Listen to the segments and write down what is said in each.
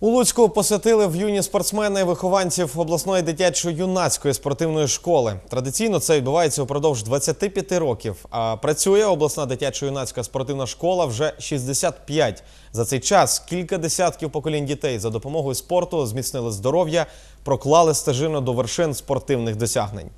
У Луцьку посетили в юні спортсмени вихованців обласної дитячо-юнацької спортивної школи. Традиційно це відбувається упродовж 25 років. А працює обласна дитячо-юнацька спортивна школа вже 65. За цей час кілька десятків поколінь дітей за допомогою спорту зміцнили здоров'я, проклали стежину до вершин спортивних досягнень.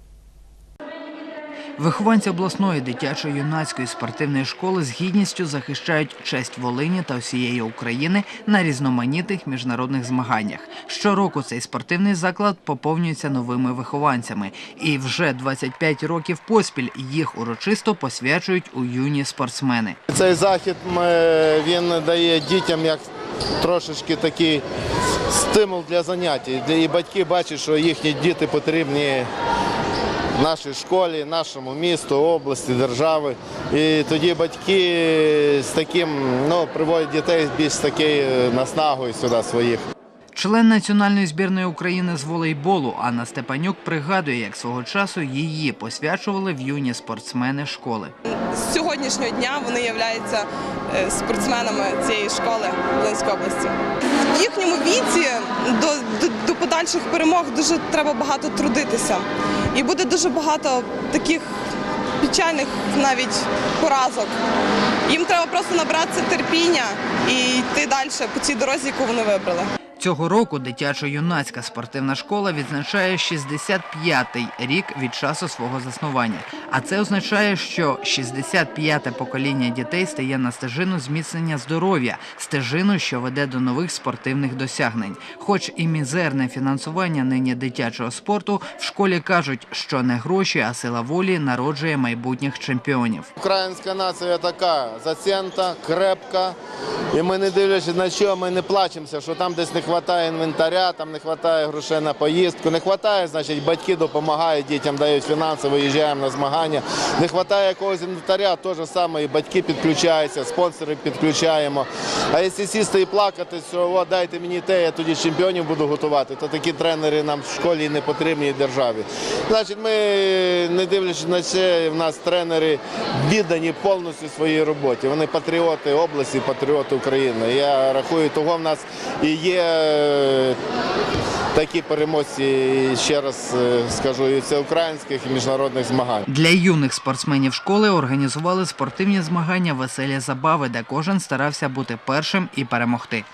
Вихованці обласної дитячої юнацької спортивної школи з гідністю захищають честь Волині та всієї України на різноманітних міжнародних змаганнях. Щороку цей спортивний заклад поповнюється новими вихованцями, і вже 25 років поспіль їх урочисто посвячують у юні спортсмени. Цей захід він дає дітям як трошечки такий стимул для занять. І батьки бачать, що їхні діти потрібні нашій школі, нашому місту, області, держави. І тоді батьки з таким ну, приводять дітей більш такою наснагою сюди своїх. Член національної збірної України з волейболу Анна Степанюк пригадує, як свого часу її посвячували в юні спортсмени школи. з сьогоднішнього дня вони являються е, спортсменами цієї школи Волинської області. В їхньому віці до, до, до подальших перемог дуже треба багато трудитися. І буде дуже багато таких печальних навіть поразок. Їм треба просто набратися терпіння і йти далі по цій дорозі, яку вони вибрали. Цього року дитячо-юнацька спортивна школа відзначає 65-й рік від часу свого заснування. А це означає, що 65-те покоління дітей стає на стежину зміцнення здоров'я, стежину, що веде до нових спортивних досягнень. Хоч і мізерне фінансування нині дитячого спорту, в школі кажуть, що не гроші, а сила волі народжує майбутніх чемпіонів. Українська нація така зацента, крепка. І ми не дивлячись на що, ми не плачемося, що там десь не вистачає інвентаря, там не вистачає грошей на поїздку. Не вистачає, значить, батьки допомагають дітям, дають фінанси, виїжджаємо на змагання. Не вистачає якогось інвентаря, то ж саме і батьки підключаються, спонсори підключаємо. А якщо сісти і плакати, що о, дайте мені те, я тоді чемпіонів буду готувати, то такі тренери нам в школі не потрібні і державі. Значить, ми не дивлячись на це, в нас тренери віддані повністю своїй роботі. Вони патріоти області, патріоти України. Я рахую, того в нас і є такі переможці, ще раз е, скажу, і всеукраїнських і міжнародних змагань. Для юних спортсменів школи організували спортивні змагання веселі забави, де кожен старався бути першим і перемогти.